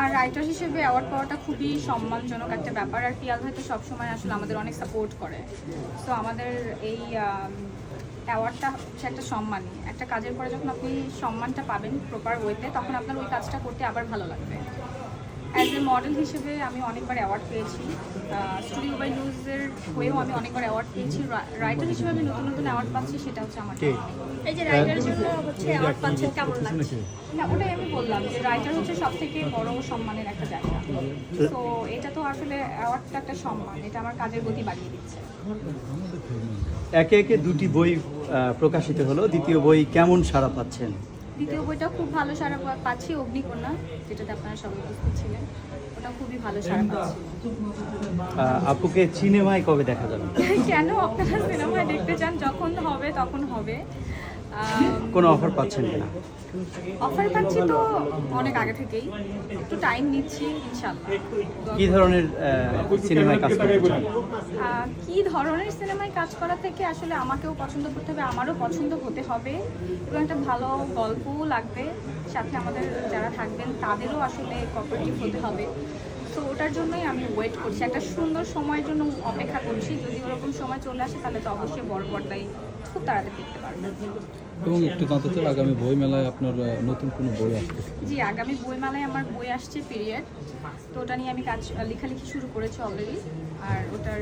আর writer হিসেবে award পাওয়াটা খুবই সম্মানজনক একটা ব্যাপার। আর পিয়াল হয়তো সবসময় আসলে আমাদের অনেক সাপোর্ট করে। তো আমাদের এই অ্যাওয়ার্ডটা হচ্ছে একটা সম্মানই। একটা কাজের পরে যখন আপনি সম্মানটা পাবেন প্রপার ওয়েতে তখন আপনার ওই কাজটা করতে আবার ভালো লাগবে। অ্যাজ এ মডেল হিসেবে আমি অনেকবার অ্যাওয়ার্ড পেয়েছি। স্টুডিও বাই নিউজের হয়েও আমি অনেকবার অ্যাওয়ার্ড পেয়েছি। রাইটার হিসেবে আমি নতুন নতুন অ্যাওয়ার্ড পাচ্ছি সেটা হচ্ছে আমার? এই যে রাইডার জন্য হচ্ছে অ্যাওয়ার্ড পাচ্ছেন কেমন লাগছে? না ওটাই আমি বললাম যে রাইটার হচ্ছে সব থেকে বড় সম্মানের একটা জায়গা। তো এটা তো আসলে অ্যাওয়ার্ডটা একটা সম্মান এটা আমার কাজের গতি বাড়িয়ে দিচ্ছে। একে একে দুটি বই প্রকাশিত হলো। দ্বিতীয় বই কেমন সাড়া পাচ্ছেন? দ্বিতীয় বইটা খুব ভালো সারা পাচ্ছি অগ্নিকন্যা যেটাতে আপনারা সবাই উপস্থিত ছিলেন। ওটা খুবই ভালো সারা পাচ্ছি। আপুকে সিনেমায় কবে দেখা যাবে? কেন আপনারা সিনেমায় দেখতে চান? যখন হবে তখন হবে। কোনো অফার পাচ্ছেন কিনা? অফার পাচ্ছি তো অনেক আগে থেকেই। একটু টাইম নিচ্ছি ইনশাআল্লাহ। কি ধরনের সিনেমায় কাজ করতে চান? কি ধরনের সিনেমায় কাজ করা থেকে আসলে আমাকেও পছন্দ করতে হবে আমারও পছন্দ হতে হবে। এবং একটা ভালো গল্পও লাগবে সাথে আমাদের যারা থাকবেন তাদেরও আসলে কপারেটিভ হতে হবে। তো ওটার জন্যই আমি ওয়েট করছি। একটা সুন্দর সময়ের জন্য অপেক্ষা করছি। যদি ওরকম সময় চলে আসে তাহলে তো অবশ্যই বড় পর্দায় খুব তাড়াতাড়ি দেখতে পারব। এবং একটু জানতে চাই আগামী বই মেলায় আপনার নতুন কোনো বই আসবে? জি আগামী বইমেলায় আমার বই আসছে পিরিয়ড তো ওটা নিয়ে আমি কাজ লেখালেখি শুরু করেছি অলরেডি আর ওটার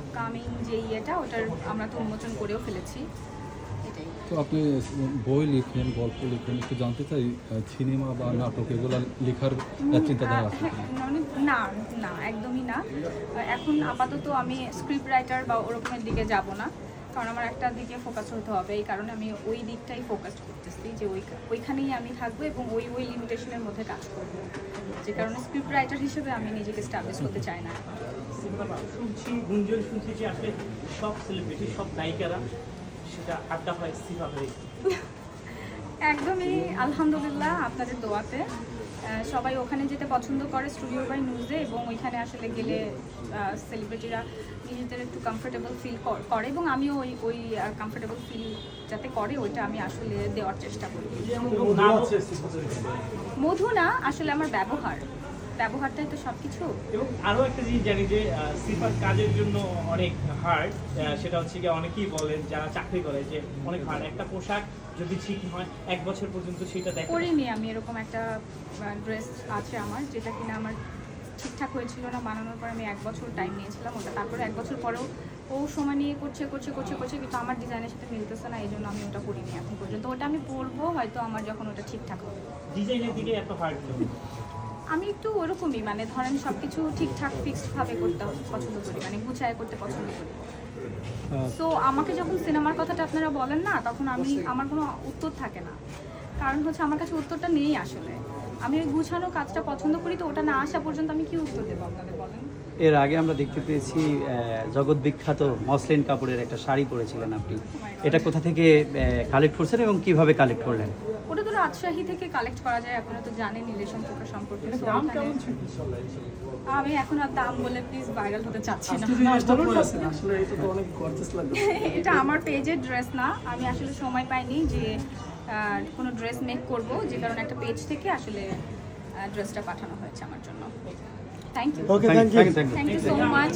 আপকামিং যে ইয়েটা ওটার আমরা তো উন্মোচন করেও ফেলেছি। তো আপনি বই লিখেন গল্প লিখেন একটু জানতে চাই সিনেমা বা নাটক এগুলো লেখার চিন্তাধারা আছে হ্যাঁ, মানে না না একদমই না। এখন আপাতত আমি স্ক্রিপ্ট রাইটার বা ওরকমের দিকে যাব না কারণ আমার একটা দিকে ফোকাস হতে হবে এই কারণে আমি ওই দিকটাই ফোকাস করতেছি যে ওই ওইখানেই আমি থাকব এবং ওই ওই লিমিটেশনের মধ্যে কাজ করব। যে কারণে স্ক্রিপ্ট রাইটার হিসেবে আমি নিজেকে স্টাবলিশ করতে চাই না। শুনছি গুঞ্জন শুনছি যে আসলে সব সেলিব্রিটি সব নায়িকারা সেটা আড্ডা হয় একদমই আলহামদুলিল্লাহ আপনাদের দোয়াতে। সবাই ওখানে যেতে পছন্দ করে স্টুডিও বাই নিউজে এবং ওইখানে আসলে গেলে সেলিব্রিটিরা নিজেদের একটু কমফোর্টেবল ফিল করে এবং আমিও ওই ওই কমফোর্টেবল ফিল যাতে করে ওইটা আমি আসলে দেওয়ার চেষ্টা করি। মধু না আসলে আমার ব্যবহার। ব্যবহারটাই তো সব কিছু এবং আরও একটা জিনিস জানি যে সিফার কাজের জন্য অনেক হার্ড সেটা হচ্ছে কি অনেকেই বলেন যারা চাকরি করে যে অনেক হার্ড একটা পোশাক যদি ঠিক হয় এক বছর পর্যন্ত সেটা দেখা করিনি আমি এরকম একটা ড্রেস আছে আমার যেটা কিনা আমার ঠিকঠাক হয়েছিল না বানানোর পর আমি এক বছর টাইম নিয়েছিলাম ওটা। তারপরে এক বছর পরেও ও সময় নিয়ে করছে করছে করছে করছে কিন্তু আমার ডিজাইনের সাথে মিলতেছে না এই জন্য আমি ওটা করিনি এখন পর্যন্ত। ওটা আমি পরবো হয়তো আমার যখন ওটা ঠিকঠাক হবে। ডিজাইনের দিকে এত হার্ড আমি একটু ওরকমই মানে ধরেন সব কিছু ঠিকঠাক ফিক্সডভাবে করতে পছন্দ করি মানে গুছায় করতে পছন্দ করি। তো সো আমাকে যখন সিনেমার কথাটা আপনারা বলেন না তখন আমি আমার কোনো উত্তর থাকে না। কারণ হচ্ছে আমার কাছে উত্তরটা নেই আসলে। আমি ওই গুছানো কাজটা পছন্দ করি তো ওটা না আসা পর্যন্ত আমি কি উত্তর দেবো আপনাদের বলেন? এর আগে আমরা দেখতে পেয়েছি জগৎ বিখ্যাত মসলিন কাপড়ের একটা শাড়ি পরেছিলেন আপনি। এটা কোথা থেকে কালেক্ট করছেন এবং কীভাবে কালেক্ট করলেন? ওটা তো রাজশাহী থেকে কালেক্ট করা যায় আপনারা তো জানেন রেশম পোকা সম্পর্কে। আমি এখন আর দাম বলে প্লিজ ভাইরাল হতে চাচ্ছি না। এটা আমার পেজের ড্রেস না। আমি আসলে সময় পাইনি যে কোনো ড্রেস মেক করব যে কারণে একটা পেজ থেকে আসলে ড্রেসটা পাঠানো হয়েছে আমার জন্য। Thank you thank you thank you so much